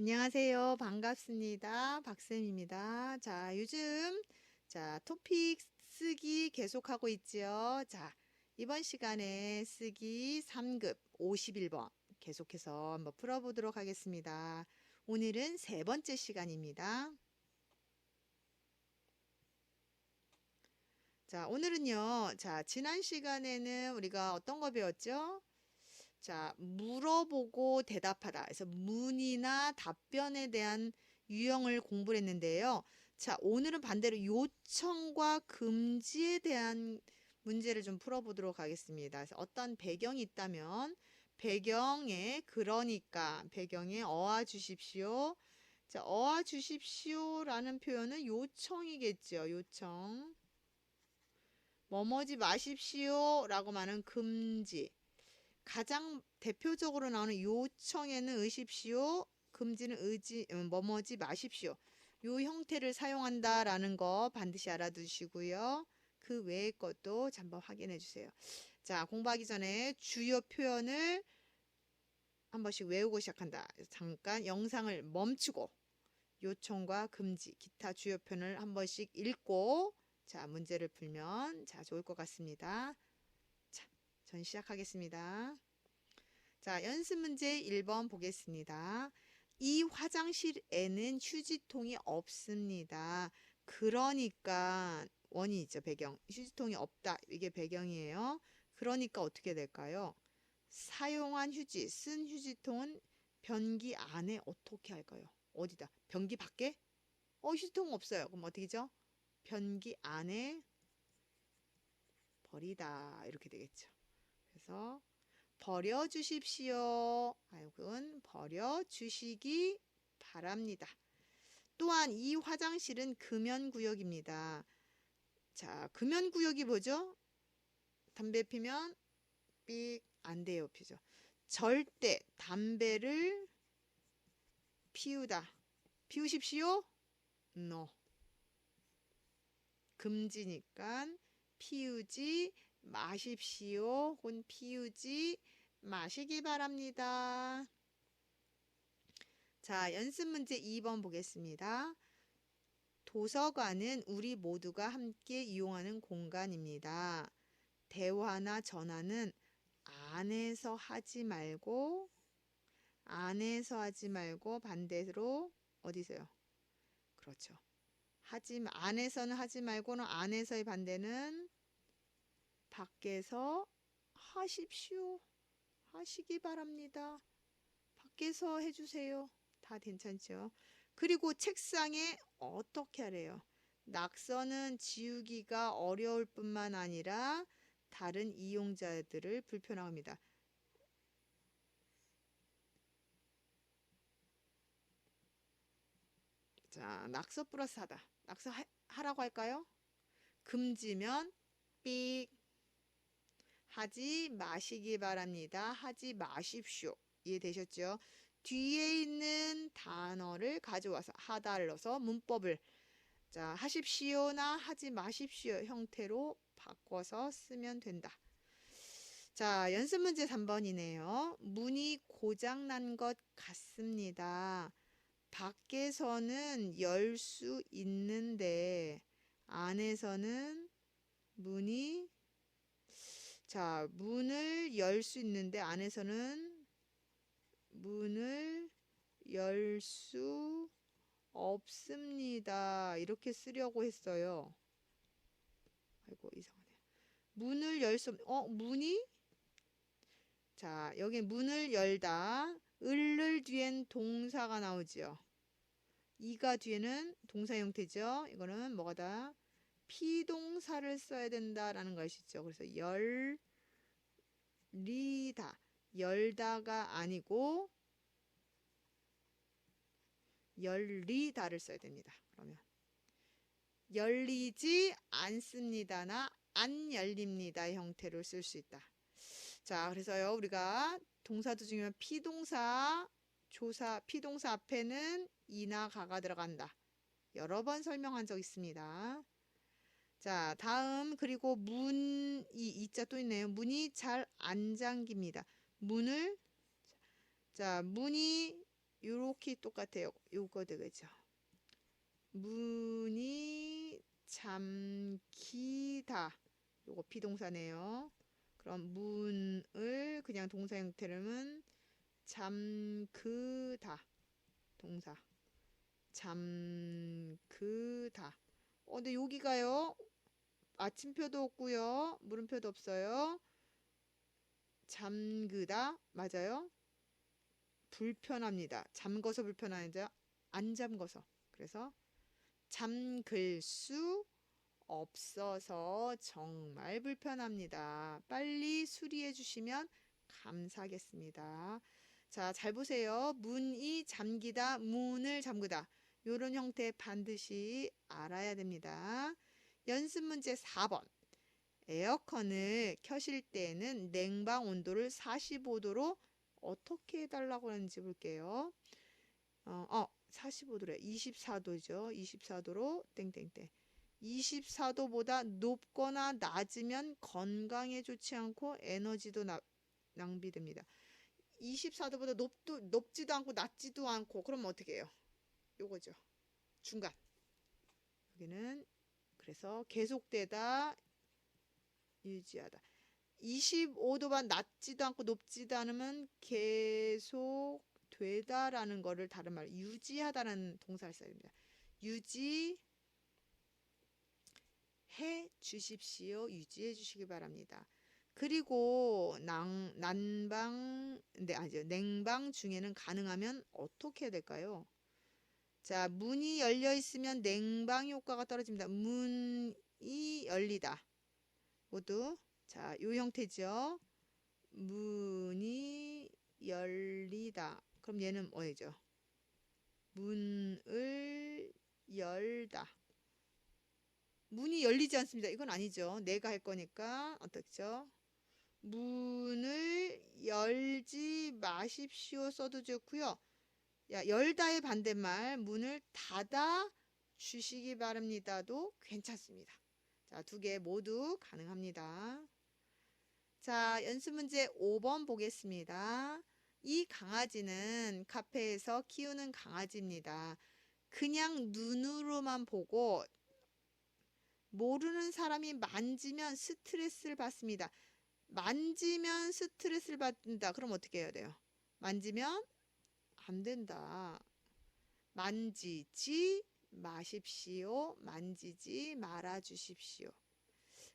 안녕하세요. 반갑습니다. 박쌤입니다. 자, 요즘 자, 토픽 쓰기 계속하고 있지요. 자, 이번 시간에 쓰기 3급 51번 계속해서 한번 풀어 보도록 하겠습니다. 오늘은 세 번째 시간입니다. 자, 오늘은요. 자, 지난 시간에는 우리가 어떤 거 배웠죠? 자, 물어보고 대답하다. 그래서 문이나 답변에 대한 유형을 공부를 했는데요. 자, 오늘은 반대로 요청과 금지에 대한 문제를 좀 풀어보도록 하겠습니다. 그래서 어떤 배경이 있다면 배경에 그러니까 배경에 어와 주십시오. 자, 어와 주십시오라는 표현은 요청이겠죠. 요청. 뭐뭐지 마십시오라고 말하는 금지. 가장 대표적으로 나오는 요청에는 의십시오, 금지는 의지, 음, 뭐뭐지 마십시오. 요 형태를 사용한다라는 거 반드시 알아두시고요. 그 외의 것도 한번 확인해 주세요. 자, 공부하기 전에 주요 표현을 한 번씩 외우고 시작한다. 잠깐 영상을 멈추고 요청과 금지, 기타 주요 표현을 한 번씩 읽고 자, 문제를 풀면 자, 좋을 것 같습니다. 자, 전 시작하겠습니다. 자, 연습 문제 1번 보겠습니다. 이 화장실에는 휴지통이 없습니다. 그러니까 원이 있죠, 배경. 휴지통이 없다. 이게 배경이에요. 그러니까 어떻게 될까요? 사용한 휴지, 쓴 휴지통은 변기 안에 어떻게 할까요? 어디다? 변기 밖에? 어, 휴지통 없어요. 그럼 어떻게죠? 변기 안에 버리다. 이렇게 되겠죠. 그래서 버려 주십시오. 아이건 버려 주시기 바랍니다. 또한 이 화장실은 금연 구역입니다. 자, 금연 구역이 뭐죠? 담배 피면 삑 안 돼요, 피죠. 절대 담배를 피우다. 피우십시오? No. 금지니까 피우지 마십시오. 혹은 피우지 마시기 바랍니다. 자, 연습 문제 2번 보겠습니다. 도서관은 우리 모두가 함께 이용하는 공간입니다. 대화나 전화는 안에서 하지 말고 안에서 하지 말고 반대로 어디서요? 그렇죠. 하지 안에서는 하지 말고는 안에서의 반대는 밖에서 하십시오. 하시기 바랍니다. 밖에서 해주세요. 다 괜찮죠? 그리고 책상에 어떻게 하래요? 낙서는 지우기가 어려울 뿐만 아니라 다른 이용자들을 불편합니다. 자, 낙서 플러스 하다. 낙서 하, 하라고 할까요? 금지면 삑 하지 마시기 바랍니다. 하지 마십시오. 이해되셨죠? 뒤에 있는 단어를 가져와서 하다를 넣어서 문법을 자 하십시오나 하지 마십시오 형태로 바꿔서 쓰면 된다. 자 연습 문제 3번이네요. 문이 고장난 것 같습니다. 밖에서는 열 수 있는데 안에서는 문이 자 문을 열 수 있는데 안에서는 문을 열 수 없습니다. 이렇게 쓰려고 했어요. 아이고 이상하네. 문을 열 수, 어 문이? 자 여기 문을 열다. 을을 뒤엔 동사가 나오지요. 이가 뒤에는 동사 형태죠. 이거는 뭐가다? 피동사를 써야 된다라는 것이죠. 그래서 열리다. 열다가 아니고 열리다를 써야 됩니다. 그러면 열리지 않습니다나 안 열립니다 형태로 쓸 수 있다. 자, 그래서요 우리가 동사도 중요한 피동사, 조사, 피동사 앞에는 이나 가가 들어간다. 여러 번 설명한 적 있습니다. 자, 다음 그리고 문 이 이자 또 있네요. 문이 잘 안 잠깁니다. 문을 자 문이 요렇게 똑같아요. 요거 되겠죠. 문이 잠기다. 요거 비동사네요. 그럼 문을 그냥 동사 형태로는 잠그다. 동사. 잠그다. 어, 근데 여기가요. 아침표도 없고요. 물음표도 없어요. 잠그다. 맞아요? 불편합니다. 잠궈서 불편하죠. 안 잠궈서. 그래서 잠글 수 없어서 정말 불편합니다. 빨리 수리해 주시면 감사하겠습니다. 자, 잘 보세요. 문이 잠기다, 문을 잠그다. 요런 형태 반드시 알아야 됩니다. 연습 문제 4번. 에어컨을 켜실 때에는 냉방 온도를 45도로 어떻게 해달라고 하는지 볼게요. 어, 어 45도래. 24도죠. 24도로 땡땡땡. 24도보다 높거나 낮으면 건강에 좋지 않고 에너지도 나, 낭비됩니다. 24도보다 높도, 높지도 않고 낮지도 않고 그러면 어떻게 해요? 요거죠. 중간. 여기는 그래서 계속되다 유지하다. 25도만 낮지도 않고 높지도 않으면 계속 되다라는 거를 다른 말 유지하다라는 동사를 써야 됩니다. 유지 해 주십시오. 유지해 주시기 바랍니다. 그리고 난, 난방, 네, 아니죠. 냉방 중에는 가능하면 어떻게 해야 될까요? 자, 문이 열려 있으면 냉방 효과가 떨어집니다. 문이 열리다. 모두. 자, 요 형태죠. 문이 열리다. 그럼 얘는 뭐예요? 문을 열다. 문이 열리지 않습니다. 이건 아니죠. 내가 할 거니까 어떻죠? 문을 열지 마십시오 써도 좋고요. 야, 열다의 반대말 문을 닫아 주시기 바랍니다도 괜찮습니다. 자, 두 개 모두 가능합니다. 자, 연습 문제 5번 보겠습니다. 이 강아지는 카페에서 키우는 강아지입니다. 그냥 눈으로만 보고 모르는 사람이 만지면 스트레스를 받습니다. 만지면 스트레스를 받는다. 그럼 어떻게 해야 돼요? 만지면 안 된다. 만지지 마십시오. 만지지 말아 주십시오.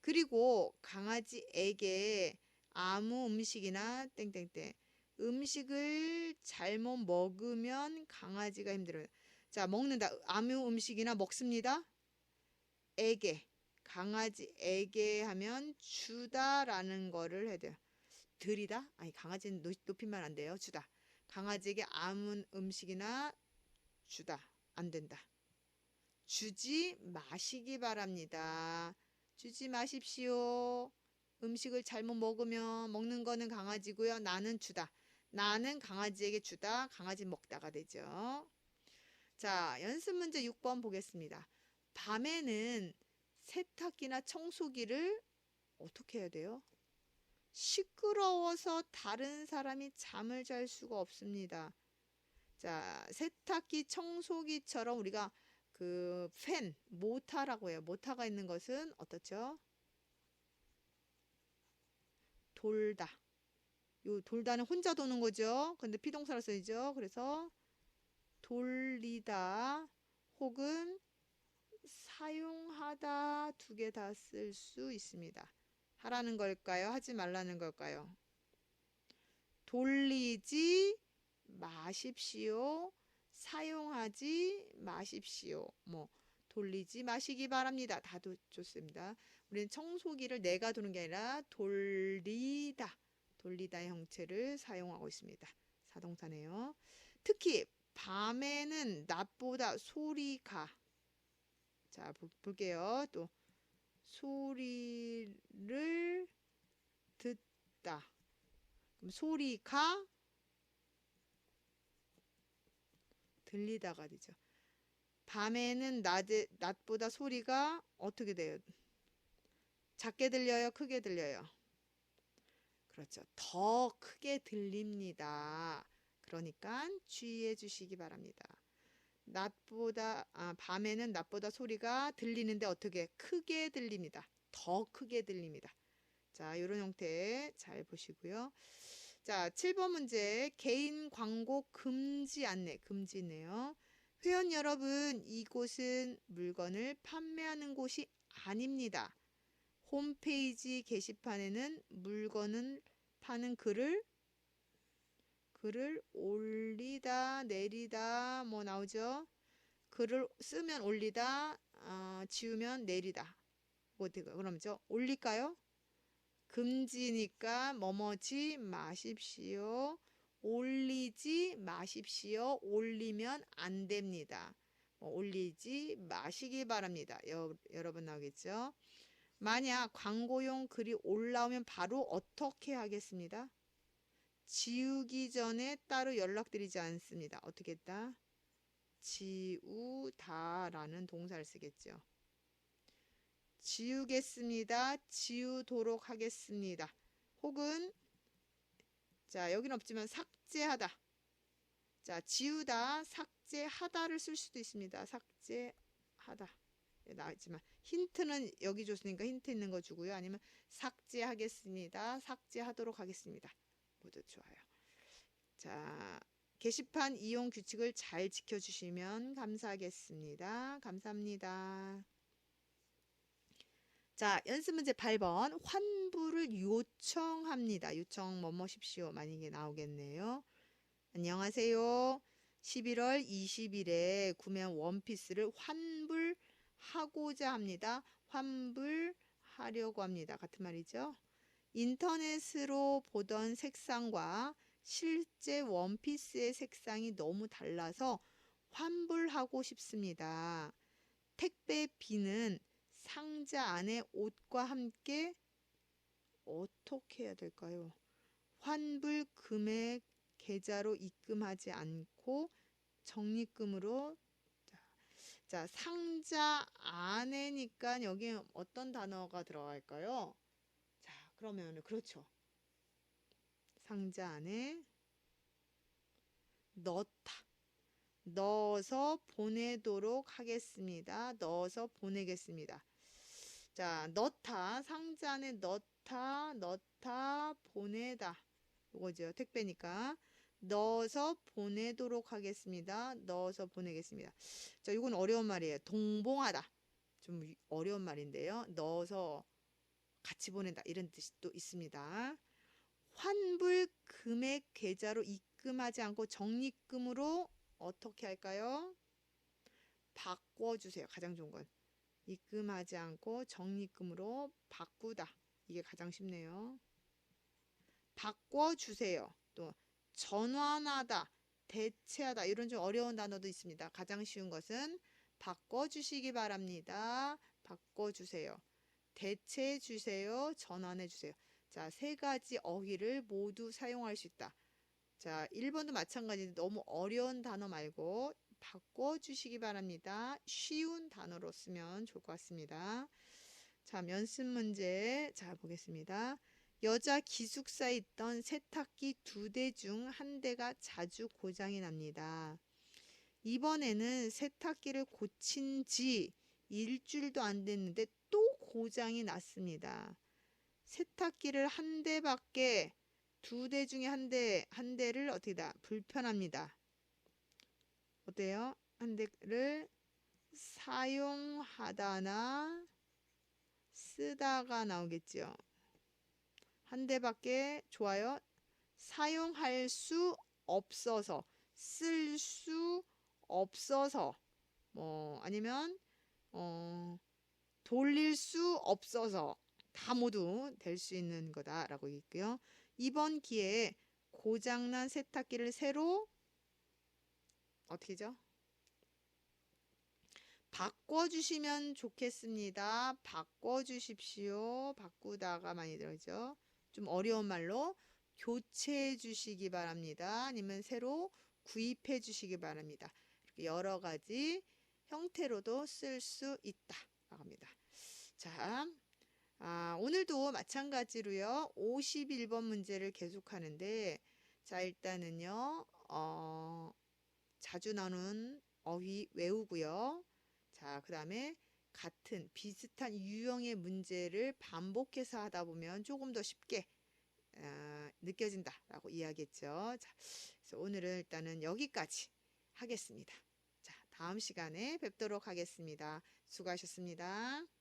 그리고 강아지에게 아무 음식이나 땡땡땡 음식을 잘못 먹으면 강아지가 힘들어요. 자, 먹는다. 아무 음식이나 먹습니다. 에게 강아지에게 하면 주다라는 거를 해야 돼요. 드리다? 아니 강아지는 높이면 안 돼요. 주다. 강아지에게 아무 음식이나 주다. 안 된다. 주지 마시기 바랍니다. 주지 마십시오. 음식을 잘못 먹으면 먹는 거는 강아지고요. 나는 주다. 나는 강아지에게 주다. 강아지 먹다가 되죠. 자, 연습 문제 6번 보겠습니다. 밤에는 세탁기나 청소기를 어떻게 해야 돼요? 시끄러워서 다른 사람이 잠을 잘 수가 없습니다. 자, 세탁기, 청소기처럼 우리가 그 팬, 모타라고 해요. 모타가 있는 것은 어떻죠? 돌다. 요 돌다는 혼자 도는 거죠. 근데 피동사로 쓰이죠. 그래서 돌리다 혹은 사용하다 두 개 다 쓸 수 있습니다. 하라는 걸까요? 하지 말라는 걸까요? 돌리지 마십시오. 사용하지 마십시오. 뭐 돌리지 마시기 바랍니다. 다 좋습니다. 우리는 청소기를 내가 도는 게 아니라 돌리다. 돌리다의 형체를 사용하고 있습니다. 사동사네요. 특히 밤에는 낮보다 소리가 자 볼게요. 또 소리를 듣다. 그럼 소리가 들리다가 되죠. 밤에는 낮에, 낮보다 소리가 어떻게 돼요? 작게 들려요? 크게 들려요? 그렇죠. 더 크게 들립니다. 그러니까 주의해 주시기 바랍니다. 낮보다 아, 밤에는 낮보다 소리가 들리는데 어떻게 크게 들립니다. 더 크게 들립니다. 자, 이런 형태 잘 보시고요. 자, 7번 문제 개인 광고 금지 안내 금지네요. 회원 여러분, 이곳은 물건을 판매하는 곳이 아닙니다. 홈페이지 게시판에는 물건을 파는 글을 글을 올리다 내리다 뭐 나오죠. 글을 쓰면 올리다 아, 지우면 내리다. 뭐 어떻게 그럼죠? 올릴까요? 금지니까 뭐뭐지 마십시오. 올리지 마십시오. 올리면 안 됩니다. 뭐 올리지 마시기 바랍니다. 여, 여러분 나오겠죠? 만약 광고용 글이 올라오면 바로 어떻게 하겠습니다? 지우기 전에 따로 연락드리지 않습니다. 어떻게 했다? 지우다라는 동사를 쓰겠죠. 지우겠습니다. 지우도록 하겠습니다. 혹은 자 여기는 없지만 삭제하다. 자 지우다, 삭제하다를 쓸 수도 있습니다. 삭제하다. 예, 나왔지만 힌트는 여기 줬으니까 힌트 있는 거 주고요. 아니면 삭제하겠습니다. 삭제하도록 하겠습니다. 모두 좋아요. 자, 게시판 이용 규칙을 잘 지켜주시면 감사하겠습니다. 감사합니다. 자, 연습 문제 8번. 환불을 요청합니다. 요청 뭐뭐십시오. 만약에 나오겠네요. 안녕하세요. 11월 20일에 구매한 원피스를 환불하고자 합니다. 환불하려고 합니다. 같은 말이죠. 인터넷으로 보던 색상과 실제 원피스의 색상이 너무 달라서 환불하고 싶습니다. 택배비는 상자 안에 옷과 함께 어떻게 해야 될까요? 환불 금액 계좌로 입금하지 않고 적립금으로 자, 자 상자 안에니까 여기 어떤 단어가 들어갈까요? 자 그러면 그렇죠. 상자 안에 넣다. 넣어서 보내도록 하겠습니다. 넣어서 보내겠습니다. 자, 넣다. 상자 안에 넣다, 넣다, 보내다. 이거죠. 택배니까. 넣어서 보내도록 하겠습니다. 넣어서 보내겠습니다. 자, 이건 어려운 말이에요. 동봉하다. 좀 어려운 말인데요. 넣어서 같이 보낸다. 이런 또 있습니다. 환불 금액 계좌로 입금하지 않고 적립금으로 어떻게 할까요? 바꿔주세요. 가장 좋은 건. 입금하지 않고 적립금으로 바꾸다. 이게 가장 쉽네요. 바꿔주세요. 또 전환하다, 대체하다 이런 좀 어려운 단어도 있습니다. 가장 쉬운 것은 바꿔주시기 바랍니다. 바꿔주세요. 대체해 주세요. 전환해 주세요. 자, 세 가지 어휘를 모두 사용할 수 있다. 자, 1번도 마찬가지인데 너무 어려운 단어 말고 바꿔 주시기 바랍니다. 쉬운 단어로 쓰면 좋을 것 같습니다. 자, 연습 문제 자 보겠습니다. 여자 기숙사에 있던 세탁기 두 대 중 한 대가 자주 고장이 납니다. 이번에는 세탁기를 고친 지 일주일도 안 됐는데 또 고장이 났습니다. 세탁기를 한 대밖에 두 대 중에 한 대, 한 대를 어떻게 다 불편합니다. 어때요? 한 대를 사용하다나 쓰다가 나오겠죠. 한 대밖에 좋아요. 사용할 수 없어서 쓸 수 없어서 뭐 아니면 어 돌릴 수 없어서 다 모두 될 수 있는 거다라고 있고요. 이번 기회에 고장난 세탁기를 새로 어떻게죠? 바꿔주시면 좋겠습니다. 바꿔주십시오. 바꾸다가 많이 들어죠. 좀 어려운 말로 교체해 주시기 바랍니다. 아니면 새로 구입해 주시기 바랍니다. 이렇게 여러 가지 형태로도 쓸 수 있다. 합니다. 자, 아, 오늘도 마찬가지로요. 51번 문제를 계속하는데 자, 일단은요, 어, 자주 나오는 어휘 외우고요. 자, 그 다음에 같은 비슷한 유형의 문제를 반복해서 하다 보면 조금 더 쉽게 아, 느껴진다라고 이야기했죠. 자, 그래서 오늘은 일단은 여기까지 하겠습니다. 자, 다음 시간에 뵙도록 하겠습니다. 수고하셨습니다.